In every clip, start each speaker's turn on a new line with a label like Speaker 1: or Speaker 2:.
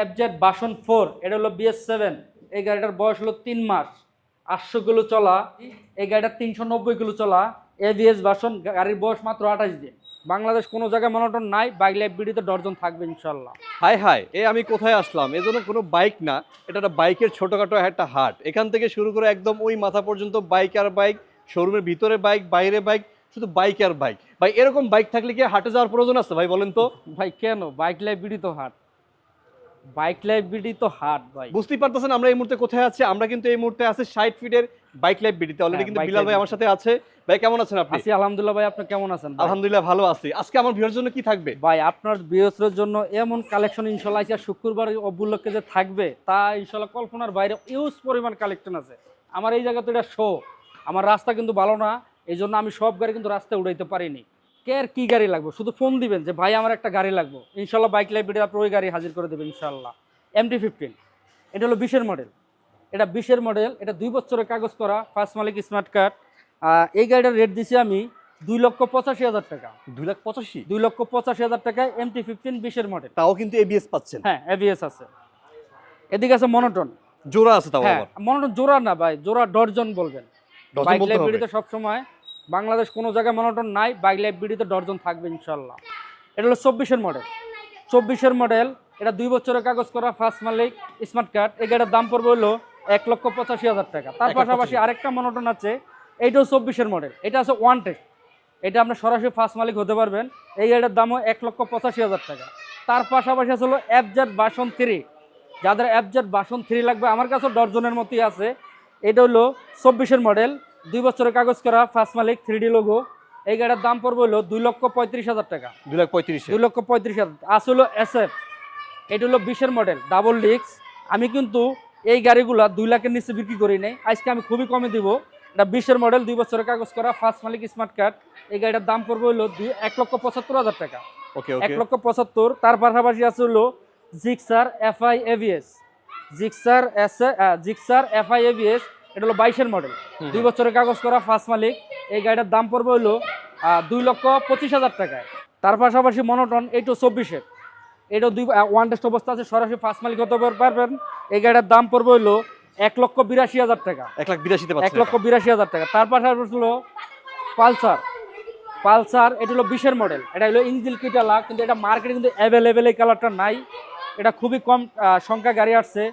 Speaker 1: FZ বাসন four এটা হলো বিএস সেভেন এই গাড়িটার বয়স হলো তিন মাস। আটশো কিলো চলা এই গাড়িটার তিনশো নব্বই কিলো চলা এভিএস বাসন গাড়ির বয়স মাত্র আঠাশ দিন। বাংলাদেশ কোনো জায়গায় মনোটন নাই বাইক লাইফ বিডিতে ডর্জন থাকবে ইনশাল্লাহ।
Speaker 2: হাই হাই এ আমি কোথায় আসলাম? এজন্য কোনো বাইক না এটা একটা বাইকের ছোটখাটো একটা হাট। এখান থেকে শুরু করে একদম ওই মাথা পর্যন্ত বাইক আর বাইক শোরুমের ভিতরে বাইক বাইরে বাইক শুধু বাইক আর বাইক। ভাই এরকম বাইক থাকলে কি হাটে যাওয়ার প্রয়োজন আছে? ভাই বলেন তো।
Speaker 1: ভাই কেন? বাইক লাইফ বিডি তো হাট। বাইক বিডি তো হাট ভাই।
Speaker 2: বুঝতেই পারতেছেন আমরা এই মুহূর্তে কোথায় আছি আমরা কিন্তু এই মুহূর্তে আছি ষাট ফিটের বাইক লাইফ বিডিতে অলরেডি
Speaker 1: হ্যাঁ,
Speaker 2: কিন্তু বিলাল ভাই আমার সাথে আছে। ভাই কেমন আছেন আপনি?
Speaker 1: আছি আলহামদুলিল্লাহ ভাই আপনি কেমন আছেন
Speaker 2: আলহামদুলিল্লাহ ভালো আছি। আজকে আমার ভিউয়ার জন্য কি থাকবে?
Speaker 1: ভাই আপনার বৃহস্পতির জন্য এমন কালেকশন ইনশাল্লাহ আজকে শুক্রবার অবুল্লকে যে থাকবে তা ইনশাল্লাহ কল্পনার বাইরে ইউজ পরিমাণ কালেকশন আছে। আমার এই জায়গাতে এটা শো আমার রাস্তা কিন্তু ভালো না এই জন্য আমি সব গাড়ি কিন্তু রাস্তায় উড়াইতে পারিনি। কে আর কি গাড়ি লাগবে? শুধু ফোন দিবেন যে ভাই আমার একটা গাড়ি লাগবে। ইনশাল্লাহ বাইক লাইব্রেরি আপনি ওই গাড়ি হাজির করে দেবেন ইনশাল্লাহ। এমটি ফিফটিন এটা হলো বিশের মডেল এটা বিশের মডেল এটা দুই বছরের কাগজ করা ফার্স্ট মালিক স্মার্ট কার্ড এই গাড়িটার রেট দিছি আমি দুই লক্ষ পঁচাশি হাজার টাকা।
Speaker 2: দুই লাখ পঁচাশি?
Speaker 1: দুই লক্ষ পঁচাশি হাজার টাকায় এমটি ফিফটিন বিশের মডেল
Speaker 2: তাও কিন্তু এবিএস পাচ্ছেন।
Speaker 1: হ্যাঁ এবিএস আছে। এদিকে আছে মনোটন
Speaker 2: জোড়া আছে তাও
Speaker 1: হ্যাঁ মনোটন জোড়া না ভাই জোড়া ডর্জন বলবেন। বাইক। লাইব্রেরিতে সবসময় বাংলাদেশ কোনো জায়গায় মনোটন নাই বাইক লাইব্রেরিতে ডর্জন থাকবে ইনশাল্লাহ এটা হলো চব্বিশের মডেল চব্বিশের মডেল এটা দুই বছরের কাগজ করা ফার্স্ট মালিক স্মার্ট কার্ড এই গাড়ির দাম পড়বে হলো এক লক্ষ পঁচাশি হাজার টাকা। তার পাশাপাশি আরেকটা মনোটন আছে এইটাও চব্বিশের মডেল এটা আছে ওয়ান টেস্ট এটা আপনি সরাসরি ফার্স্ট মালিক হতে পারবেন। এই গাড়ির দামও এক লক্ষ পঁচাশি হাজার টাকা। তার পাশাপাশি আছে হলো এফজেড বাসন থ্রি যাদের এফজেড বাসন থ্রি লাগবে আমার কাছে ডর্জনের মতোই আছে। এটা হলো চব্বিশের মডেল দুই বছরের কাগজ করা ফার্স্ট মালিক থ্রি ডি লোগো এই গাড়ির দাম পড়বে হলো দুই লক্ষ পঁয়ত্রিশ হাজার টাকা।
Speaker 2: দুই লাখ পঁয়ত্রিশ
Speaker 1: দুই লক্ষ পঁয়ত্রিশ হাজার। আছে হলো এস এফ এটা হলো বিশের মডেল ডাবল ডিক্স আমি কিন্তু এই গাড়িগুলা দুই লাখের নিচে বিক্রি করি নাই। আজকে আমি খুবই কমে দিব। এটা বিশের মডেল দুই বছরের কাগজ করা ফার্স্ট মালিক স্মার্ট কার্ড এই গাড়িটার দাম পড়বে হলো দুই এক লক্ষ পঁচাত্তর হাজার টাকা।
Speaker 2: ওকে
Speaker 1: এক লক্ষ পঁচাত্তর। তার পাশাপাশি আছে হলো Gixxer FI ABS Gixxer S Gixxer FI ABS এটা হলো বাইশের মডেল দুই বছরের কাগজ করা ফার্স্ট মালিক। এই গাড়িটার দাম পড়বে হলো দুই লক্ষ পঁচিশ হাজার টাকায়। তার পাশাপাশি মনোটন এইটো চব্বিশের। এটা দুই ওয়ান টেস্ট অবস্থা আছে সরাসরি ফার্স্ট মালিক হতে পারবেন। এই গাড়িটার দাম পড়বে হলো এক লক্ষ বিরাশি হাজার টাকা।
Speaker 2: এক লাখ বিরাশিতে
Speaker 1: এক লক্ষ বিরাশি হাজার টাকা। তার পাশাপাশি হলো পালসার। পালসার এটা হলো বিশের মডেল এটা হলো ইঞ্জিল কিটালা কিন্তু এটা মার্কেটে কিন্তু অ্যাভেলেবেল এই কালারটা নাই। এটা খুবই কম সংখ্যা গাড়ি আসছে।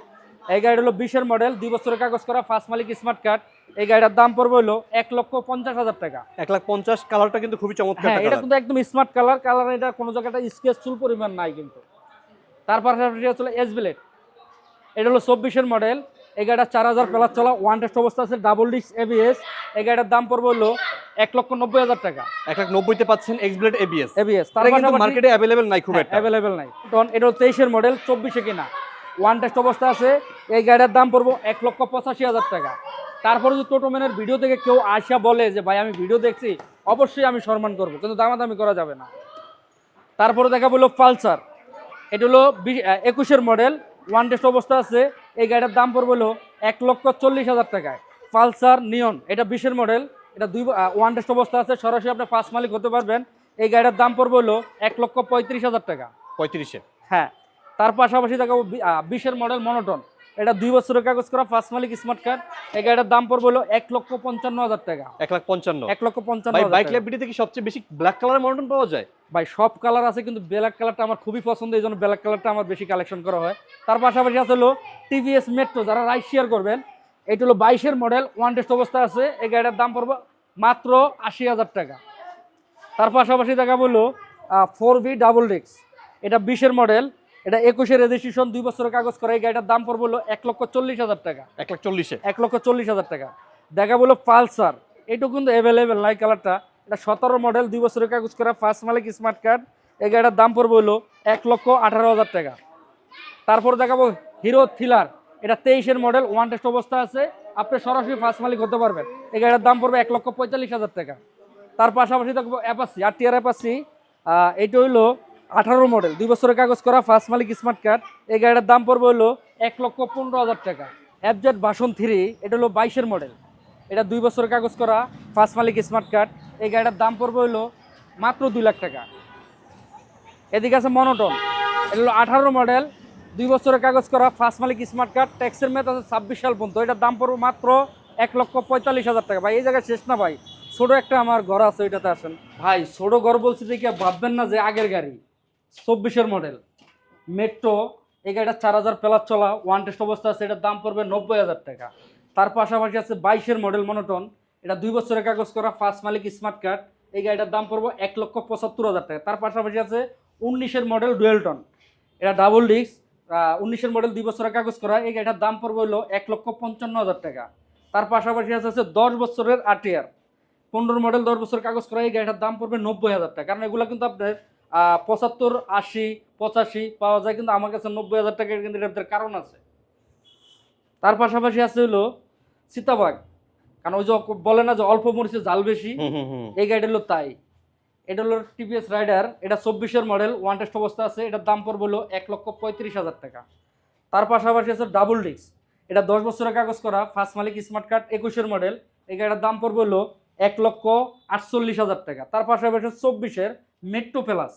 Speaker 1: এই গাড়িটা হলো বিশের মডেল দুই বছরের কাগজ করা ফার্স্ট মালিক স্মার্ট কার্ড এই গাড়িটার দাম পড়বে হলো এক লক্ষ পঞ্চাশ হাজার টাকা।
Speaker 2: এক লাখ পঞ্চাশ কালারটা কিন্তু খুবই চমৎকার
Speaker 1: হ্যাঁ এটা কিন্তু একদম স্মার্ট কালার কালার এটা কোনো জায়গাটা স্কেচ চুল পরিমাণ নাই কিন্তু। তার পাশাপাশি হচ্ছে এস ব্লেড এটা হলো চব্বিশের মডেল এই গাড়িটা চার হাজার প্লাস চলা ওয়ান টেস্ট অবস্থা আছে ডাবল ডিস্ক এবিএস এই গাড়িটার দাম পড়বে হলো এক লক্ষ নব্বই হাজার টাকা।
Speaker 2: এক লাখ নব্বইতে পাচ্ছেন এক্সব্লেড এবিএস
Speaker 1: এবিএস তার
Speaker 2: কিন্তু মার্কেটে অ্যাভেলেবেল নাই খুব একটা।
Speaker 1: অ্যাভেলেবেল নাই। টন এটা হলো তেইশের মডেল চব্বিশে কিনা। ওয়ান টেস্ট অবস্থা আছে এই গাড়ির দাম পড়ব এক লক্ষ পঁচাশি হাজার টাকা। তারপরে যদি টোটোম্যানের ভিডিও থেকে কেউ আসা বলে যে ভাই আমি ভিডিও দেখছি অবশ্যই আমি সম্মান করব কিন্তু দামাদামি করা যাবে না। তারপরে দেখা বলল পালসার। এটা হলো একুশের মডেল ওয়ান টেস্ট অবস্থা আছে এই গাড়ির দাম পড়বে হলো এক লক্ষ চল্লিশ হাজার টাকায়। পালসার নিয়ন এটা বিশের মডেল এটা দুই ওয়ান টেস্ট অবস্থা আছে সরাসরি আপনি ফার্স্ট মালিক হতে পারবেন। এই গাড়ির দাম পড়বে হলো এক লক্ষ পঁয়ত্রিশ হাজার টাকা।
Speaker 2: পঁয়ত্রিশে।
Speaker 1: হ্যাঁ তার পাশাপাশি দেখাবো বিশের মডেল মনোটন এটা দুই বছরের কাগজ করা ফার্স্ট মালিক স্মার্ট কার্ড এই গাড়িটার দাম পড়বে হলো এক লক্ষ পঞ্চান্ন হাজার টাকা।
Speaker 2: এক লাখ পঞ্চান্ন।
Speaker 1: এক লক্ষ পঞ্চান্ন
Speaker 2: বাইক লাইব্রেরি থেকে সবচেয়ে বেশি ব্ল্যাক কালারের মডেল পাওয়া যায়?
Speaker 1: ভাই সব কালার আছে কিন্তু ব্ল্যাক কালারটা আমার খুবই পছন্দ এই জন্য ব্ল্যাক কালারটা আমার বেশি কালেকশন করা হয়। তার পাশাপাশি আছে হলো টিভিএস মেট্রো যারা রাইড শেয়ার করবেন এটা হলো বাইশের মডেল ওয়ান টেস্ট অবস্থা আছে। এই গাড়িটার দাম পড়বে মাত্র আশি হাজার টাকা। তার পাশাপাশি দেখা বলল ফোর ভি ডাবল ডিক্স এটা বিশের মডেল এটা একুশের রেজিস্ট্রেশন দুই বছরের কাগজ করে এই গাড়িটার দাম পড়বে হলো এক লক্ষ চল্লিশ হাজার টাকা।
Speaker 2: এক লাখ চল্লিশে?
Speaker 1: এক লক্ষ চল্লিশ হাজার টাকা। দেখা বলল পালসার এটু কিন্তু অ্যাভেলেবেল নাই কালারটা। এটা সতেরো মডেল দুই বছরের কাগজ করা ফার্স্ট মালিক স্মার্ট কার্ড এই গাড়িটার দাম পড়বে হলো এক লক্ষ আঠারো হাজার টাকা। তারপর দেখাবো হিরো থ্রিলার এটা তেইশের মডেল ওয়ান টেস্ট অবস্থা আছে আপনি সরাসরি ফার্স্ট মালিক হতে পারবেন। এই গাড়িটার দাম পড়বে এক লক্ষ পঁয়তাল্লিশ হাজার টাকা। তার পাশাপাশি দেখব অ্যাপাসি আর টিআর অ্যাপাসি এইটা হইল আঠারো মডেল দুই বছরের কাগজ করা ফার্স্ট মালিক স্মার্ট কার্ড এই গাড়িটার দাম পড়বে হলো এক লক্ষ পনেরো হাজার টাকা। অ্যাবজেট বাসন থ্রি এটা হলো বাইশের মডেল এটা দুই বছরের কাগজ করা ফার্স্ট মালিক স্মার্ট কার্ড এই গাড়িটার দাম পড়বে হলো মাত্র দুই লাখ টাকা। এদিকে আছে মনোটন এটা হলো আঠারো মডেল দুই বছরের কাগজ করা ফার্স্ট মালিক স্মার্ট কার্ড ট্যাক্সের মেয়াদ আছে ছাব্বিশ সাল পর্যন্ত। এটার দাম পড়বে মাত্র এক লক্ষ পঁয়তাল্লিশ হাজার টাকা। ভাই, এই জায়গায় শেষ না ভাই? ছোট একটা আমার ঘর আছে, ওইটাতে আসেন। ভাই, ছোট ঘর বলছি দেখে ভাববেন না যে আগের গাড়ি। চব্বিশের মডেল। মেট্রো এই গাড়িটা চার হাজার প্লাস চলা ওয়ান টেস্ট অবস্থা আছে, এটার দাম পড়বে নব্বই হাজার টাকা। তার পাশাপাশি আছে বাইশের মডেল মনোটন এটা দুই বছরের কাগজ করা ফার্স্ট মালিক স্মার্ট কার্ড এই গাড়িটার দাম পড়বে এক লক্ষ পঁচাত্তর হাজার টাকা। তার পাশাপাশি আছে উনিশের মডেল ডুয়েলটন এটা ডাবল ডিস্ক উনিশের মডেল দুই বছরের কাগজ করা, এই গাড়িটার দাম পড়বে হলো এক লক্ষ পঞ্চান্ন হাজার টাকা। তার পাশাপাশি আছে আছে দশ বছরের আটিয়ার পনেরো মডেল দশ বছর কাগজ করা, এই গাড়িটার দাম পড়বে নব্বই হাজার টাকা। কারণ এগুলো কিন্তু আপনার পঁচাত্তর আশি পঁচাশি পাওয়া যায় কিন্তু আমার কাছে নব্বই হাজার টাকা কিন্তু এটার কারণ আছে। তার পাশাপাশি আছে হলো সীতাবাগ কারণ ওই যে বলে না যে অল্প মরিচে জাল বেশি এই গাড়িটা হলো তাই। এটা হলো টিভিএস রাইডার এটা চব্বিশের মডেল ওয়ান টেস্ট অবস্থা আছে এটার দাম পড়বে হলো এক লক্ষ পঁয়ত্রিশ হাজার টাকা। তার পাশাপাশি আছে ডাবল ডিস্ক এটা দশ বছরের কাগজ করা ফার্স্ট মালিক স্মার্ট কার্ড একুশের মডেল এই গাড়িটার দাম পড়বে হলো এক লক্ষ আটচল্লিশ হাজার টাকা। তার পাশাপাশি চব্বিশের মেট্রো প্লাস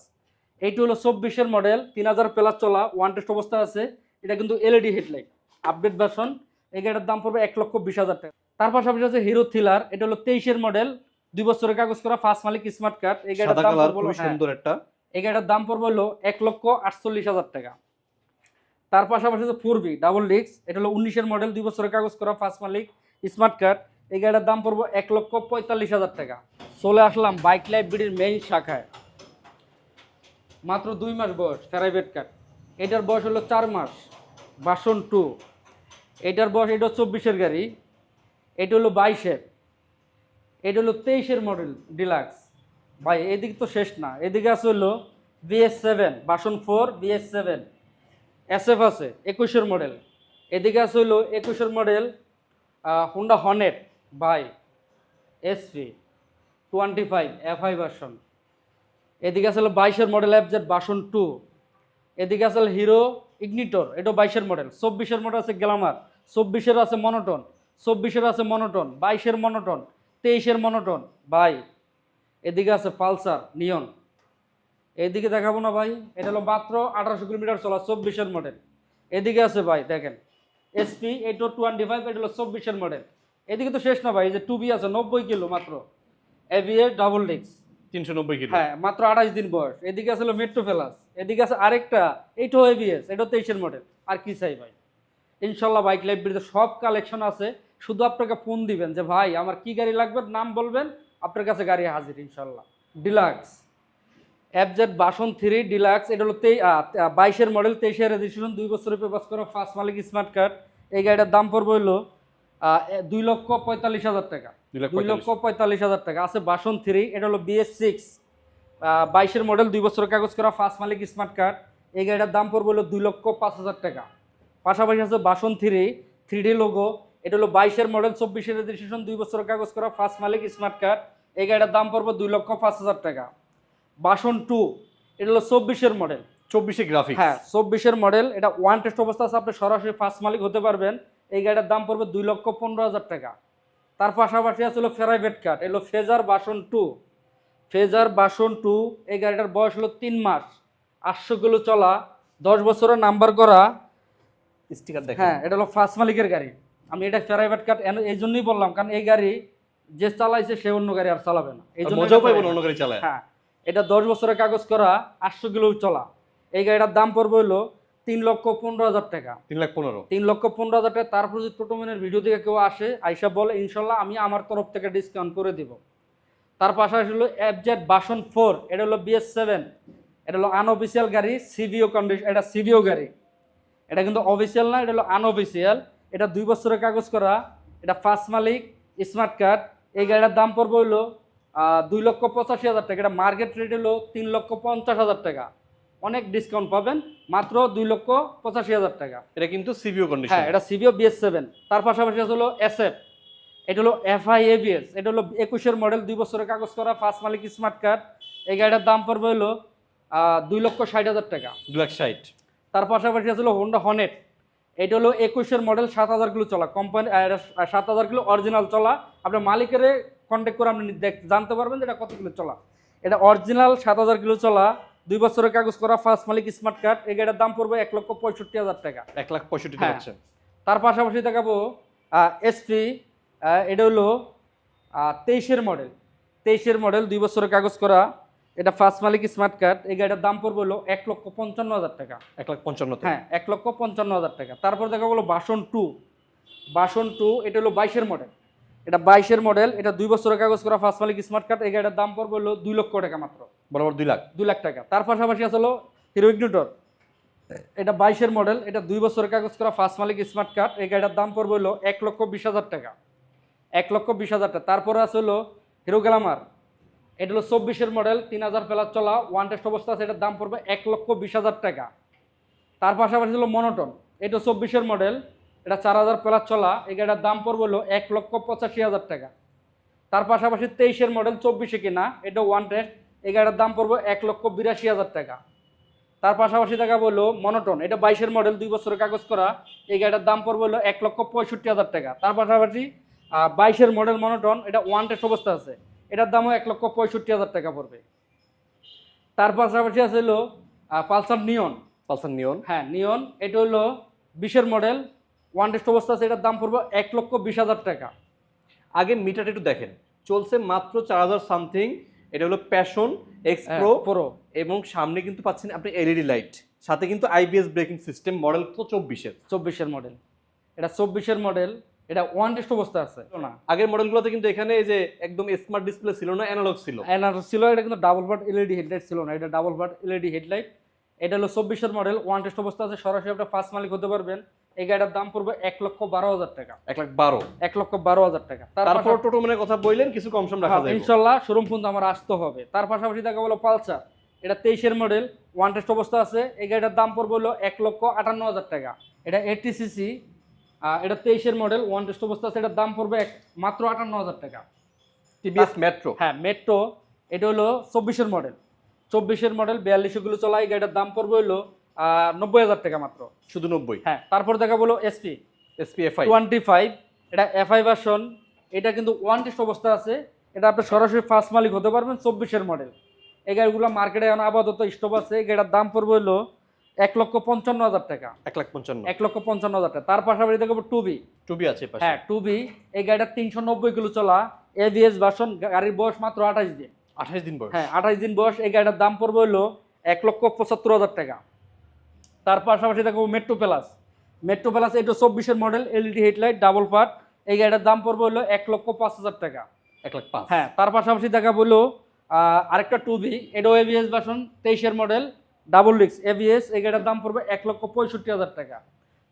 Speaker 1: এইটি হলো চব্বিশের মডেল তিন হাজার প্লাস চলা ওয়ান টেস্ট অবস্থা আছে। এটা কিন্তু এলইডি হেডলাইট আপডেট ভার্সন এই গাড়িটার দাম পড়বে এক লক্ষ বিশ হাজার টাকা। তার পাশাপাশি আছে হিরো থ্রিলার এটা হলো তেইশের মডেল দুই বছরের কাগজ করা ফার্স্ট মালিক স্মার্ট কার্ড এই
Speaker 2: সাদা
Speaker 1: গাড়িটার দাম পড়বে হলো-
Speaker 2: খুবই
Speaker 1: হ্যাঁ,
Speaker 2: সুন্দর একটা।
Speaker 1: এই গাড়িটার দাম পড়বে হলো এক লক্ষ আটচল্লিশ হাজার টাকা। তার পাশাপাশি আছে ফোর বি ডাবল ডিস্ক এটা হলো উনিশের মডেল দুই বছরের কাগজ করা ফার্স্ট মালিক স্মার্ট কার্ড এই গাড়িটার দাম পড়বে এক লক্ষ পঁয়তাল্লিশ হাজার টাকা। চলে আসলাম বাইক লাইব্রেরির মেইন শাখায়। মাত্র দুই মাস বয়স, প্রাইভেট কার্ড এটার বয়স হলো চার মাস, বাসন টু। এটার বয়স, এটা চব্বিশের গাড়ি। এটা হলো বাইশের। এটা হলো তেইশের মডেল ডিলাক্স ভাই, এদিকে তো শেষ না। এদিকে আছে হলো BS seven, version four, BS seven. S F আছে, একুশের মডেল এদিকে আছে হলো একুশের model Honda Hornet by S SP twenty five F I version এদিকে আছে হলো বাইশের মডেল জেড বাসন টু এদিকে আছে হলো হিরো ইগনিটর এটা বাইশের মডেল চব্বিশের মডেল আছে গ্লামার চব্বিশের আছে মনোটন চব্বিশের আছে মনোটন বাইশের মনোটন তেইশের মনোটন বাই। এদিকে আছে পালসার নিয়ন এদিকে দেখাবো না ভাই, এটা হলো মাত্র আঠারোশো কিলোমিটার চলা চব্বিশের মডেল এদিকে আছে ভাই, দেখেন। এসপি এইটো টোয়েন্টি ফাইভ এটা হলো চব্বিশের মডেল এদিকে তো শেষ না ভাই এই যে টুবি আছে নব্বই কিলো মাত্র। এভিএ ডাবল ডিক্স
Speaker 2: তিনশো নব্বই কিলো।
Speaker 1: হ্যাঁ মাত্র আঠাশ দিন বয়স। এদিকে আছে মেট্রো প্লাস এদিকে আছে আরেকটা এইটো এভিএস এটা তেইশের মডেল আর কি চাই ভাই? ইনশাল্লাহ বাইক লাইব্রেরিতে সব কালেকশন আছে। শুধু আপনাকে ফোন দিবেন যে ভাই আমার কি গাড়ি লাগবে? নাম বলবেন আপনার কাছে গাড়ি হাজির ইনশাল্লাহ। Deluxe FZ version three deluxe এটা হলো তেই বাইশের মডেল তেইশের রেজিস্ট্রেশন দুই বছরের পেপাস করা ফার্স্ট মালিক স্মার্ট কার্ড এই গাড়িটার দাম পড়বে হলো দুই লক্ষ পঁয়তাল্লিশ হাজার টাকা।
Speaker 2: দুই
Speaker 1: লক্ষ পঁয়তাল্লিশ। হাজার টাকা। আছে বাসন থ্রি এটা হলো বিএস সিক্স বাইশের মডেল দুই বছরের কাগজ করা ফার্স্ট মালিক স্মার্ট কার্ড এই গাড়িটার দাম পড়বে হলো দুই লক্ষ পাঁচ হাজার টাকা। পাশাপাশি আছে বাসন থ্রি থ্রি ডি লোগো এটা হলো বাইশের মডেল চব্বিশের রেজিস্ট্রেশন দুই বছরের কাগজ করা ফার্স্ট মালিক স্মার্ট কার্ড এই গাড়িটার দাম পড়বে দুই লক্ষ পাঁচ হাজার টাকা। বাসন টু এটা হলো চব্বিশের মডেল
Speaker 2: চব্বিশে গ্রাফিক্স
Speaker 1: হ্যাঁ চব্বিশের মডেল এটা ওয়ান টেস্ট অবস্থা আছে আপনি সরাসরি ফার্স্ট মালিক হতে পারবেন। এই গাড়িটার দাম পড়বে দুই লক্ষ পনেরো হাজার টাকা। তার পাশাপাশি আছে হলো প্রাইভেট কার্ড এলো Fazer version two. Fazer version two এই গাড়িটার বয়স হলো তিন মাস। আটশো কিলো চলা দশ বছরের নাম্বার করা।
Speaker 2: স্টিকার দেখেন।
Speaker 1: হ্যাঁ এটা হলো ফার্স্ট মালিকের গাড়ি। আমি এটা প্রাইভেট কার্ড এই জন্যই বললাম কারণ এই গাড়ি যে চালাইছে সে অন্য গাড়ি আর চালাবে না। এই জন্য।
Speaker 2: অন্য গাড়ি চালায়।
Speaker 1: হ্যাঁ এটা দশ বছরের কাগজ করা আটশো কিলো চলা। এই গাড়িটার দাম পড়বে হলো তিন লক্ষ পনেরো হাজার টাকা।
Speaker 2: তিন লাখ পনেরো।
Speaker 1: তিন লক্ষ পনেরো হাজার টাকা তারপর যদি টোটোমেনের ভিডিও থেকে কেউ আসে আইসা বলে ইনশাল্লাহ আমি আমার তরফ থেকে ডিসকাউন্ট করে দিব। তার পাশাপাশি হলো এফজেড বাসন ফোর এটা হলো বিএস সেভেন এটা হলো আনঅফিসিয়াল গাড়ি সিভিও কন্ডিশন এটা সিভিও গাড়ি। এটা কিন্তু অফিসিয়াল না এটা হলো আনঅফিসিয়াল এটা দুই বছরের কাগজ করা এটা ফার্স্ট মালিক স্মার্ট কার্ড এই গাড়িটার দাম পড়বে হলো দুই লক্ষ পঁচাশি হাজার টাকা। এটা মার্কেট রেট হলো তিন লক্ষ পঞ্চাশ হাজার টাকা। অনেক ডিসকাউন্ট পাবেন মাত্র দুই লক্ষ পঁচাশি হাজার টাকা।
Speaker 2: এটা কিন্তু সিবিও কন্ডিশন
Speaker 1: হ্যাঁ এটা সিবিও বিএস সেভেন তার পাশাপাশি হলো এসএফ এটা হলো এফআই এবিএস এটা হলো একুশের মডেল দুই বছরের কাগজ করা ফার্স্ট মালিক স্মার্ট কার্ড এই গাড়িটার দাম পড়বে হলো দুই লক্ষ ষাট হাজার টাকা।
Speaker 2: দু লাখ ষাট।
Speaker 1: তার পাশাপাশি হলো হোন্ডা হনেট এটা হলো একুশের মডেল সাত হাজার কিলো চলা। কোম্পানি সাত হাজার কিলো অরিজিনাল চলা। আপনার মালিকের কন্ট্যাক্ট করে আপনি দেখ জানতে পারবেন যে এটা কত কিলো চলা। এটা অরিজিনাল সাত হাজার কিলো চলা। দুই বছরের কাগজ করা ফার্স্ট মালিক স্মার্ট কার্ড এই গাড়ির দাম পড়বে এক লক্ষ পঁয়ষট্টি হাজার টাকা।
Speaker 2: এক লাখ পঁয়ষট্টি
Speaker 1: হ্যাঁ।
Speaker 2: যাচ্ছেন
Speaker 1: তার পাশাপাশি দেখাবো এসপি এটা হলো তেইশের মডেল তেইশের মডেল দুই বছরের কাগজ করা এটা ফার্স্ট মালিক স্মার্ট কার্ড এই গাড়ির দাম পড়বে হলো এক লক্ষ পঞ্চান্ন হাজার টাকা।
Speaker 2: এক লাখ পঞ্চান্ন
Speaker 1: হ্যাঁ এক লক্ষ পঞ্চান্ন হাজার টাকা। তারপর দেখা হলো বাসন টু বাসন টু এটা হলো বাইশের মডেল এটা বাইশের মডেল এটা দুই বছরের কাগজ করা ফার্স্ট মালিক স্মার্ট কার্ড এই গাড়ির দাম পড়বে হলো দুই লক্ষ টাকা মাত্র।
Speaker 2: বরাবর দুই লাখ।
Speaker 1: দুই লাখ টাকা। তার পাশাপাশি আছে হলো হিরো ইগনিটর এটা বাইশের মডেল এটা দুই বছরের কাগজ করা ফার্স্ট মালিক স্মার্ট কার্ড এই গাড়িটার দাম পড়বে হলো এক লক্ষ বিশ হাজার টাকা। এক লক্ষ বিশ হাজার টাকা। তারপরে আছে হলো হিরো গ্লামার এটা হলো চব্বিশের মডেল তিন হাজার প্লাস চলা ওয়ান টেস্ট অবস্থা আছে, এটার দাম পড়বে এক লক্ষ বিশ হাজার টাকা। তার পাশাপাশি হলো মনোটন এটা চব্বিশের মডেল এটা চার হাজার প্লাস চলা, এই গাড়িটার দাম পড়বে হলো এক লক্ষ পঁচাশি হাজার টাকা। তার পাশাপাশি তেইশের মডেল চব্বিশে কিনা, এটা ওয়ান টেস্ট এই গাড়ির দাম পড়বে এক লক্ষ বিরাশি হাজার টাকা। তার পাশাপাশি দেখা বলল মনোটন এটা বাইশের মডেল দুই বছরের কাগজ করা। এই গাড়িটার দাম পড়বে হলো এক লক্ষ পঁয়ষট্টি হাজার টাকা। তার পাশাপাশি বাইশের মডেল মনোটন এটা ওয়ান টেস্ট অবস্থা আছে। এটার দামও এক লক্ষ পঁয়ষট্টি হাজার টাকা পড়বে। তার পাশাপাশি আছে হলো পালসার নিয়ন
Speaker 2: পালসার নিয়ন
Speaker 1: হ্যাঁ নিয়ন এটা হলো বিশের মডেল ওয়ান টেস্ট অবস্থা আছে এটার দাম পড়বে এক লক্ষ বিশ হাজার টাকা।
Speaker 2: আগে মিটারটা একটু দেখেন। চলছে মাত্র চার হাজার সামথিং এটা হলো প্যাশন এক্স প্রো
Speaker 1: প্রো
Speaker 2: এবং সামনে কিন্তু পাচ্ছেন আপনি এলইডি লাইট সাথে কিন্তু আইবিএস ব্রেকিং সিস্টেম মডেল তো চব্বিশের।
Speaker 1: চব্বিশের মডেল এটা চব্বিশের মডেল এটা ওয়ান টেস্ট অবস্থা আছে। না।
Speaker 2: আগের মডেলগুলোতে কিন্তু এখানে এই যে একদম স্মার্ট ডিসপ্লে ছিল না অ্যানালগ ছিল।
Speaker 1: এনার ছিল এটা কিন্তু ডাবল বাট এলইডি হেডলাইট ছিল না এটা ডাবল বাট এলইডি হেডলাইট এটা হলো চব্বিশের মডেল ওয়ান টেস্ট অবস্থা আছে সরাসরি আপনি ফার্স্ট মালিক হতে পারবেন। এই গাড়িটার দাম পড়বে এক লক্ষ বারো হাজার টাকা।
Speaker 2: এক লাখ বারো।
Speaker 1: এক লক্ষ বারো হাজার টাকা। তার
Speaker 2: তারপর টোটো মানে কথা বললেন কিছু কম সম রাখা
Speaker 1: হ্যাঁ,
Speaker 2: যায়
Speaker 1: ইনশাল্লাহ শোরুম পর্যন্ত আমার আসতে হবে। তার পাশাপাশি দেখা বলো পালসার। এটা তেইশের মডেল ওয়ান টেস্ট অবস্থা আছে। এই গাড়িটার দাম পড়বে হলো এক লক্ষ আটান্ন হাজার টাকা। এটা এইটটি সিসি এটা তেইশের মডেল ওয়ান টেস্ট অবস্থা আছে। এটার দাম পড়বে এক মাত্র আটান্ন হাজার টাকা।
Speaker 2: টিভিএস মেট্রো
Speaker 1: হ্যাঁ মেট্রো এটা হলো চব্বিশের মডেল চব্বিশের মডেল বিয়াল্লিশগুলো চলা এই গাড়িটার দাম পড়বে হলো নব্বই হাজার টাকা মাত্র।
Speaker 2: শুধু নব্বই?
Speaker 1: হ্যাঁ তারপর দেখা বলো SP
Speaker 2: SP FI
Speaker 1: twenty five এটা এফআই ভার্সন এটা কিন্তু ওয়ান টেস্ট অবস্থা আছে। এটা আপনি সরাসরি ফার্স্ট মালিক হতে পারবেন চব্বিশের মডেল এই গাড়িগুলো মার্কেটে এখন আপাতত স্টপ আছে। এই গাড়িটার দাম পড়বে হলো এক লক্ষ পঞ্চান্ন হাজার টাকা।
Speaker 2: এক লাখ পঞ্চান্ন।
Speaker 1: এক লক্ষ পঞ্চান্ন হাজার টাকা। তার পাশাপাশি দেখব টুবি
Speaker 2: টুবি আছে
Speaker 1: হ্যাঁ টুবি এই গাড়িটা তিনশো নব্বই কিলো চলা। এভিএস ভার্সন গাড়ির বয়স মাত্র আঠাশ দিন।
Speaker 2: আঠাশ দিন বয়স?
Speaker 1: হ্যাঁ আঠাশ দিন বয়স। এই গাড়িটার দাম পড়বে হলো এক লক্ষ পঁচাত্তর হাজার টাকা। তার পাশাপাশি দেখো মেট্রো প্লাস মেট্রো প্লাস এটা চব্বিশের model LED headlight double part এই গাড়িটার দাম পড়বে হলো এক লক্ষ পাঁচ হাজার টাকা।
Speaker 2: এক লাখ পাঁচ।
Speaker 1: হ্যাঁ তার পাশাপাশি দেখা বলল আরেকটা টু বি এটাও এভিএস বাসন তেইশের মডেল ডাবল ডিক্স এভিএস এই গাড়িটার দাম পড়বে এক লক্ষ পঁয়ষট্টি হাজার টাকা।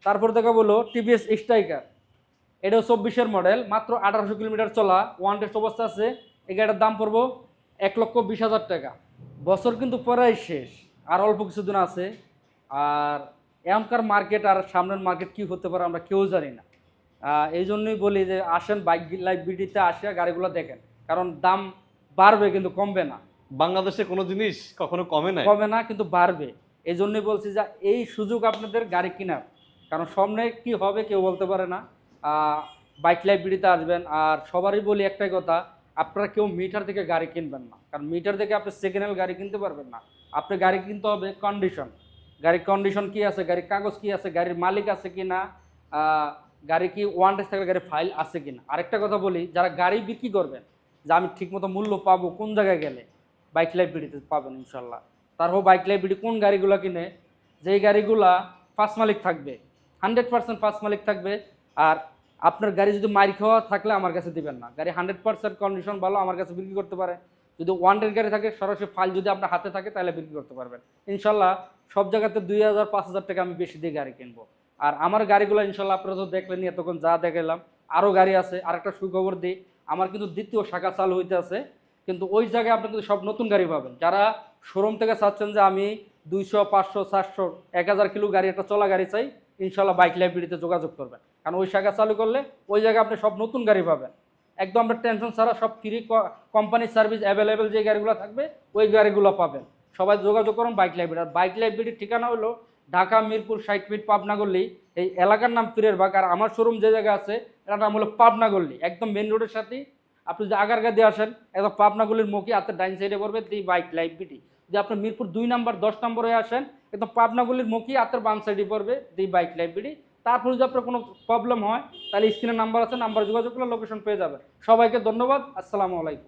Speaker 1: তারপর দেখা বলল টিভিএস স্ট্রাইকার এটাও চব্বিশের মডেল মাত্র আঠারোশো কিলোমিটার চলা ওয়ান টেস্ট অবস্থা আছে। এই গাড়িটার দাম পড়ব এক লক্ষ বিশ হাজার টাকা। বছর কিন্তু প্রায় শেষ আর অল্প কিছুদিন আছে। আর এখনকার মার্কেট আর সামনের মার্কেট কি হতে পারে আমরা কেউ জানি না। এই জন্যই বলি যে আসেন বাইক লাইভ বিডিতে আসে গাড়িগুলো দেখেন। কারণ দাম বাড়বে কিন্তু কমবে না।
Speaker 2: বাংলাদেশে কোনো জিনিস কখনো কমে না
Speaker 1: কমে না কিন্তু বাড়বে। এই জন্যই বলছি যে এই সুযোগ আপনাদের গাড়ি কেনার। কারণ সামনে কি হবে কেউ বলতে পারে না। বাইক লাইব্রেরিতে আসবেন। আর সবারই বলি একটাই কথা আপনারা কেউ মিটার থেকে গাড়ি কিনবেন না। কারণ মিটার থেকে আপনি সেকেন্ড হ্যান্ড গাড়ি কিনতে পারবেন না। আপনি গাড়ি কিনতে হবে কন্ডিশন গাড়ির কন্ডিশন কি আছে, গাড়ির কাগজ কি আছে, গাড়ির মালিক আছে কি না গাড়ি কি ওয়ান থাকলে গাড়ির ফাইল আছে কি না? আরেকটা কথা বলি, যারা গাড়ি বিক্রি করবেন, যে আমি ঠিকমতো মূল্য পাবো, কোন জায়গায় গেলে বাইক লাইব্রেরিতে পাবেন ইনশাল্লাহ তারপর বাইক লাইব্রেরি কোন গাড়িগুলো কিনে, যেই গাড়িগুলা ফার্স্ট মালিক থাকবে হান্ড্রেড পার্সেন্ট ফার্স্ট মালিক থাকবে, আর আপনার গাড়ি যদি মারি খাওয়া থাকলে আমার কাছে দিবেন না। গাড়ি হান্ড্রেড পার্সেন্ট কন্ডিশন ভালো, আমার কাছে বিক্রি করতে পারে। যদি ওয়ান ডেড গাড়ি থাকে, সরাসরি ফাইল যদি আপনার হাতে থাকে, তাহলে বিক্রি করতে পারবেন। ইনশাল্লাহ সব জায়গাতে দুই হাজার, পাঁচ হাজার টাকা আমি বেশি দিয়ে গাড়ি কিনবো। আর আমার গাড়িগুলো ইনশাল্লাহ আপনারা তো দেখলেন, এতক্ষণ যা দেখালাম আরও গাড়ি আছে আর একটা সুখবর দিই, আমার কিন্তু দ্বিতীয় শাখা চালু হইতে আছে, কিন্তু ওই জায়গায় আপনি কিন্তু সব নতুন গাড়ি পাবেন। যারা শোরুম থেকে চাচ্ছেন যে আমি দুইশো, পাঁচশো চারশো এক হাজার কিলো গাড়ি, একটা চলা গাড়ি চাই, ইনশাল্লাহ বাইক লাইব্রেরিতে যোগাযোগ করবেন। কারণ ওই শাখা চালু করলে ওই জায়গায় আপনি সব নতুন গাড়ি পাবেন। একদম আপনার টেনশন ছাড়া সব ফ্রি কোম্পানির সার্ভিস অ্যাভেলেবেল যে গাড়িগুলো থাকবে, ওই গাড়িগুলো পাবেন। সবাই যোগাযোগ করুন বাইক লাইব্রেরি। আর বাইক লাইব্রেরির ঠিকানা হলো ঢাকা, মিরপুর ষাট ফিট পাবনা গল্লি এই এলাকার নাম পীরের বাগ। আর আমার শোরুম যে জায়গায় আছে, এটার নাম হলো পাবনা গল্লি একদম মেন রোডের সাথেই। আপনি যদি আগারগা দিয়ে আসেন, একদম পাবনা গলির মুখে, হাতে ডাইন সাইডে পড়বে দি বাইক লাইব্রেরি। যে আপনার মিরপুর দুই নম্বর, দশ নম্বরে আসেন, একদম পাবনাগুলির মুখী, হাতের বাম সাইডে পড়বে দি বাইক লাইব্রেরি। তারপর যদি আপনার কোনো প্রবলেম হয়, তাহলে স্ক্রিনে নাম্বার আছে নাম্বার যোগাযোগ করলে লোকেশন পেয়ে যাবেন। সবাইকে ধন্যবাদ। আসসালামু আলাইকুম।